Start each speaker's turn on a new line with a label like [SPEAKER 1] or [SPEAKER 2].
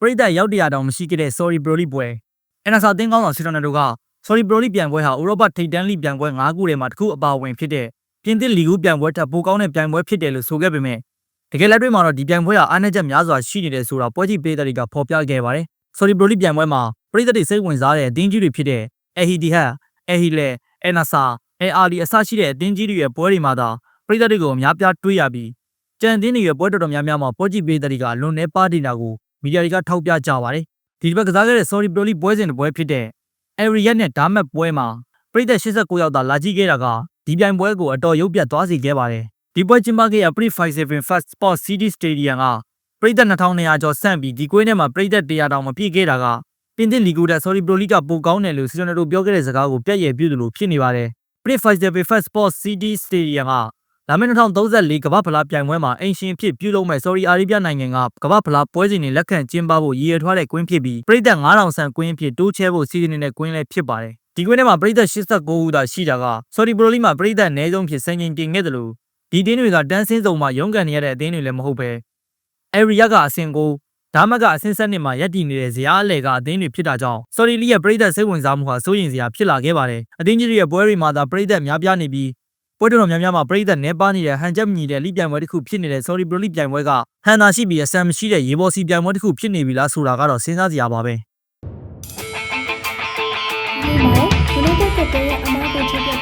[SPEAKER 1] ပရိသတ်ရောက်တရာတောင်မရှိခဲ့တဲ့ Sorry Broly ပွဲအနာစာအသင်းကောင်းဆောင်ဆီတိုနယ်တို့က Sorry Broly ပြိုင်ပွဲဟာဥရောပထိပ်တန်းလိပြိုင်ပွဲ၅ခုထဲမှာတစ်ခုအပါအဝင်ဖြစ်တဲ့ပြင်သစ်လီဂူပြိုင်ပွဲထက်ပိုကောင်းတဲ့ပြိုင်ပွဲဖြစ်တယ်လို့ဆိုခဲ့ပေမဲ့တကယ်လက်တွေ့မှာတော့ဒီပြိုင်ပွဲဟာအားနည်းချက်များစွာရှိနေတယ်ဆိုတာပွဲကြည့်ပေးတဲ့တွေကဖော်ပြခဲ့ပါတယ်။ Sorry Broly ပြိုင်ပွဲမှာပရိသတ်တွေစိတ်ဝင်စားတဲ့အသင်းကြီးတွေဖြစ်တဲ့ Ehidihad, Ehile, Enasa, ARD အစရှိတဲ့အသင်းကြီးတွေရဲ့ပွဲတွေမှာသာပရိသတ်တွေကိုအများပြားတွေးရပြီးကြံတင်းတွေရဲ့ပွဲတော်တော်များများမှာပွဲကြည့်ပေးတဲ့တွေကအလွန်နဲ့ပါတင်တာကို မီဒီယာတွေကထောက်ပြကြပါတယ်။ဒီတစ်ပတ်ကစားခဲ့တဲ့ Sorry Broly ပွဲစဉ်တစ်ပွဲဖြစ်တဲ့ Area နဲ့ Damat ပွဲမှာပရိသတ်89ယောက်သာလာကြည့်ခဲ့တာကဒီပြိုင်ပွဲကိုအတော်ရုပ်ပြတ်သွားစေခဲ့ပါတယ်။ဒီပွဲကျင်းပခဲ့ရ Pre 57 First Sport City Stadium ကပရိသတ်2200ကျော်ဆန့်ပြီးဒီကွင်းထဲမှာပရိသတ်100တောင်မပြည့်ခဲ့တာကပြင်သစ်လီဂူတက် Sorry Broly ကပိုကောင်းတယ်လို့စီဇန်တို့ပြောခဲ့တဲ့စကားကိုပြည့်ရည်ပြုသလိုဖြစ်နေပါတယ်။ Pre 57 First Sport City Stadium က လာမယ့်2034ကမ္ဘာဖလားပြိုင်ပွဲမှာအင်ရှင်ဖြစ်ပြုလုပ်မဲ့ Saudi Arabia နိုင်ငံကကမ္ဘာဖလားပွဲစဉ်တွေလက်ခံကျင်းပဖို့ရည်ရွယ်ထားတဲ့ကွင်းဖြစ်ပြီးပြည်သက်9000ဆန်ကွင်းဖြစ်တိုးချဲဖို့စီစဉ်နေတဲ့ကွင်းလည်းဖြစ်ပါတယ်။ဒီကွင်းထဲမှာပြည်သက်89ဦးသာရှိတာက Saudi Pro League မှာပြည်သက်အနည်းဆုံးဖြစ်စံချိန်တင်ခဲ့တယ်လို့ဒီတင်းတွေကတန်းစင်းစုံမှာရုန်းကန်နေရတဲ့အသင်းတွေလည်းမဟုတ်ပဲ။ Area ကအဆင့်ကိုဒါမှကအဆင့်ဆက်နှစ်မှာရပ်တည်နေတဲ့ဇယားအလဲကအသင်းတွေဖြစ်တာကြောင့် Saudi League ရဲ့ပြည်သက်စိတ်ဝင်စားမှုဟာစိုးရိမ်စရာဖြစ်လာခဲ့ပါတယ်။အသင်းကြီးတွေရဲ့ပွဲတွေမှာသာပြည်သက်များပြားနေပြီး ပွဲတော်များများမှာပြည်သက်နေပါနေတဲ့ဟန်ချက်မြည်တဲ့လိပြိုင်ပွဲတစ်ခုဖြစ်နေတဲ့ Sorry Pro League ပြိုင်ပွဲကဟန်သာရှိပြီးအဆန်မရှိတဲ့ရေဘော်စီပြိုင်ပွဲတစ်ခုဖြစ်နေပြီလားဆိုတာကတော့စဉ်းစားစရာပါပဲ
[SPEAKER 2] ဒီမှာ United ကတည်းကအမားကိုချပြပေး